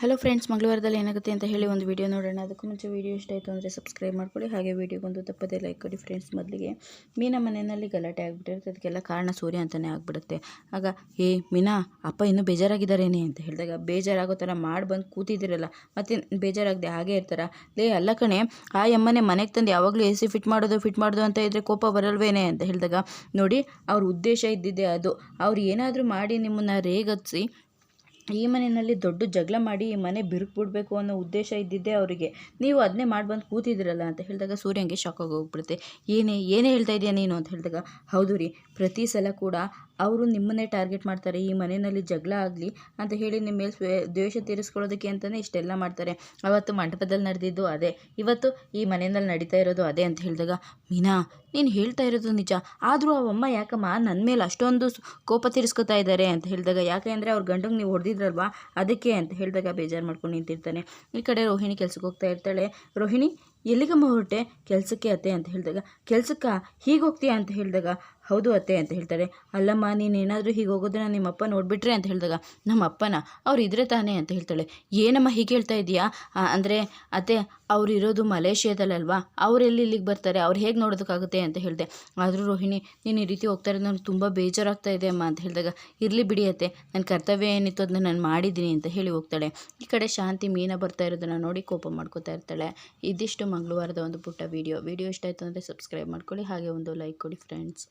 Hello friends ಮಂಗಳವಾರದಲ್ಲಿ ಏನಾಗುತ್ತೆ ಅಂತ ಹೇಳಿ ಒಂದು ವಿಡಿಯೋ ನೋಡೋಣ. ಅದಕ್ಕೂ ಮುಂಚೆ ವೀಡಿಯೋ ಇಷ್ಟ ಆಯಿತು ಅಂದರೆ ಸಬ್ಸ್ಕ್ರೈಬ್ ಮಾಡ್ಕೊಳ್ಳಿ. ಹಾಗೆ ವೀಡಿಯೋಗೊಂದು ತಪ್ಪದೇ ಲೈಕ್ ಕೊಡಿ ಫ್ರೆಂಡ್ಸ್ ಮೊದಲಿಗೆ. ಮೀನ ಮನೆಯಲ್ಲಿ ಗಲಾಟೆ ಆಗಿಬಿಟ್ಟಿರುತ್ತೆ. ಅದಕ್ಕೆಲ್ಲ ಕಾರಣ ಸೂರ್ಯ ಅಂತಲೇ ಆಗಿಬಿಡುತ್ತೆ. ಆಗ ಏ ಮೀನಾ, ಅಪ್ಪ ಇನ್ನೂ ಬೇಜಾರಾಗಿದ್ದಾರೇನೆ? ಅಂತ ಹೇಳಿದಾಗ, ಬೇಜಾರಾಗೋ ಥರ ಮಾಡಿ ಬಂದು ಕೂತಿದ್ದಿರಲ್ಲ. ಮತ್ತೆ ಬೇಜಾರಾಗದೆ ಹಾಗೆ ಇರ್ತಾರ? ಲೇ, ಅಲ್ಲ ಕಣೆ, ಆ ಎಮ್ಮನೆ ಮನೆಗೆ ತಂದು ಯಾವಾಗಲೂ ಎ ಸಿ ಫಿಟ್ ಮಾಡೋದು ಫಿಟ್ ಮಾಡೋದು ಅಂತ ಇದ್ದರೆ ಕೋಪ ಬರಲ್ವೇನೆ? ಅಂತ ಹೇಳಿದಾಗ, ನೋಡಿ, ಅವ್ರ ಉದ್ದೇಶ ಇದ್ದಿದ್ದೆ ಅದು. ಅವ್ರು ಏನಾದರೂ ಮಾಡಿ ನಿಮ್ಮನ್ನು ರೇಗತ್ಸಿ ಈ ಮನೆಯಲ್ಲಿ ದೊಡ್ಡ ಜಗಳ ಮಾಡಿ ಈ ಮನೆ ಬಿರುಕು ಬಿಡಬೇಕು ಅನ್ನೋ ಉದ್ದೇಶ ಇದ್ದಿದ್ದೇ ಅವರಿಗೆ. ನೀವು ಅದನ್ನೇ ಮಾಡಿ ಬಂದು ಕೂತಿದ್ದೀರಲ್ಲ ಅಂತ ಹೇಳಿದಾಗ ಸೂರ್ಯಂಗೆ ಶಾಕ್ ಹೋಗ್ಬಿಡುತ್ತೆ. ಏನೇ ಏನೇ ಹೇಳ್ತಾ ಇದೆಯಾ ನೀನು ಅಂತ ಹೇಳಿದಾಗ, ಹೌದು ರೀ, ಪ್ರತಿ ಸಲ ಕೂಡ ಅವರು ನಿಮ್ಮನ್ನೇ ಟಾರ್ಗೆಟ್ ಮಾಡ್ತಾರೆ, ಈ ಮನೆಯಲ್ಲಿ ಜಗಳ ಆಗಲಿ ಅಂತ ಹೇಳಿ ನಿಮ್ಮ ಮೇಲೆ ದ್ವೇಷ ತೀರಿಸ್ಕೊಳ್ಳೋದಕ್ಕೆ ಅಂತಲೇ ಇಷ್ಟೆಲ್ಲ ಮಾಡ್ತಾರೆ. ಅವತ್ತು ಮಂಟಪದಲ್ಲಿ ನಡೆದಿದ್ದು ಅದೇ. ಇವತ್ತು ಈ ಮನೆಯಲ್ಲಿ ನಡೀತಾ ಇರೋದು ಅದೇ ಅಂತ ಹೇಳಿದಾಗ, ಮೀನಾ, ನೀನು ಹೇಳ್ತಾ ಇರೋದು ನಿಜ. ಆದರೂ ಅವಮ್ಮ ಯಾಕಮ್ಮ ನನ್ನ ಮೇಲೆ ಅಷ್ಟೊಂದು ಕೋಪ ತೀರಿಸ್ಕೊತಾ ಇದ್ದಾರೆ ಅಂತ ಹೇಳಿದಾಗ, ಯಾಕೆ ಅಂದರೆ ಅವ್ರ ಗಂಡಂಗೆ ನೀವು ಹೊಡೆದಿದ್ರಲ್ವಾ? ಅದಕ್ಕೆ? ಅಂತ ಹೇಳಿದಾಗ, ಬೇಜಾರು ಮಾಡ್ಕೊಂಡು ನಿಂತಿರ್ತಾನೆ. ಈ ಕಡೆ ರೋಹಿಣಿ ಕೆಲ್ಸಕ್ಕೆ ಹೋಗ್ತಾ ಇರ್ತಾಳೆ. ರೋಹಿಣಿ ಎಲ್ಲಿಗಮ್ಮ ಹೊರಟೆ ಕೆಲಸಕ್ಕೆ ಅತ್ತೆ ಅಂತ ಹೇಳಿದಾಗ, ಕೆಲಸಕ್ಕ ಹೀಗೆ ಹೋಗ್ತೀಯಾ ಅಂತ ಹೇಳಿದಾಗ, ಹೌದು ಅತ್ತೆ ಅಂತ ಹೇಳ್ತಾರೆ. ಅಲ್ಲಮ್ಮ ನೀನೇನಾದರೂ ಹೀಗೆ ಹೋಗೋದನ್ನ ನಿಮ್ಮಪ್ಪ ನೋಡಿಬಿಟ್ರೆ ಅಂತ ಹೇಳಿದಾಗ ನಮ್ಮ ಅಪ್ಪನ ಅವ್ರು ಇದ್ರೆ ತಾನೇ ಅಂತ ಹೇಳ್ತಾಳೆ. ಏನಮ್ಮ ಹೀಗೆ ಹೇಳ್ತಾ ಇದೆಯಾ ಅಂದರೆ ಅತ್ತೆ, ಅವ್ರು ಇರೋದು ಮಲೇಷ್ಯಾದಲ್ಲಲ್ವಾ? ಅವರೆಲ್ಲಿ ಇಲ್ಲಿಗೆ ಬರ್ತಾರೆ? ಅವ್ರು ಹೇಗೆ ನೋಡೋದಕ್ಕಾಗುತ್ತೆ ಅಂತ ಹೇಳಿದೆ. ಆದರೂ ರೋಹಿಣಿ, ನೀನು ಈ ರೀತಿ ಹೋಗ್ತಾ ಇರೋದು ನನಗೆ ತುಂಬ ಬೇಜಾರಾಗ್ತಾ ಇದೆ ಅಮ್ಮ ಅಂತ ಹೇಳಿದಾಗ, ಇರಲಿ ಬಿಡಿ ಅತ್ತೆ ನನ್ನ ಕರ್ತವ್ಯ ಏನಿತ್ತು ಅದನ್ನ ನಾನು ಮಾಡಿದ್ದೀನಿ ಅಂತ ಹೇಳಿ ಹೋಗ್ತಾಳೆ. ಈ ಕಡೆ ಶಾಂತಿ ಮೀನ ಬರ್ತಾ ಇರೋದನ್ನು ನೋಡಿ ಕೋಪ ಮಾಡ್ಕೋತಾ ಇರ್ತಾಳೆ. ಇದಿಷ್ಟು ಮಂಗಳವಾರದ ಒಂದು ಪುಟ್ಟ ವಿಡಿಯೋ ವಿಡಿಯೋ ಇಷ್ಟ ಆಯಿತು ಅಂದರೆ ಸಬ್ಸ್ಕ್ರೈಬ್ ಮಾಡ್ಕೊಳ್ಳಿ. ಹಾಗೆ ಒಂದು ಲೈಕ್ ಕೊಡಿ ಫ್ರೆಂಡ್ಸ್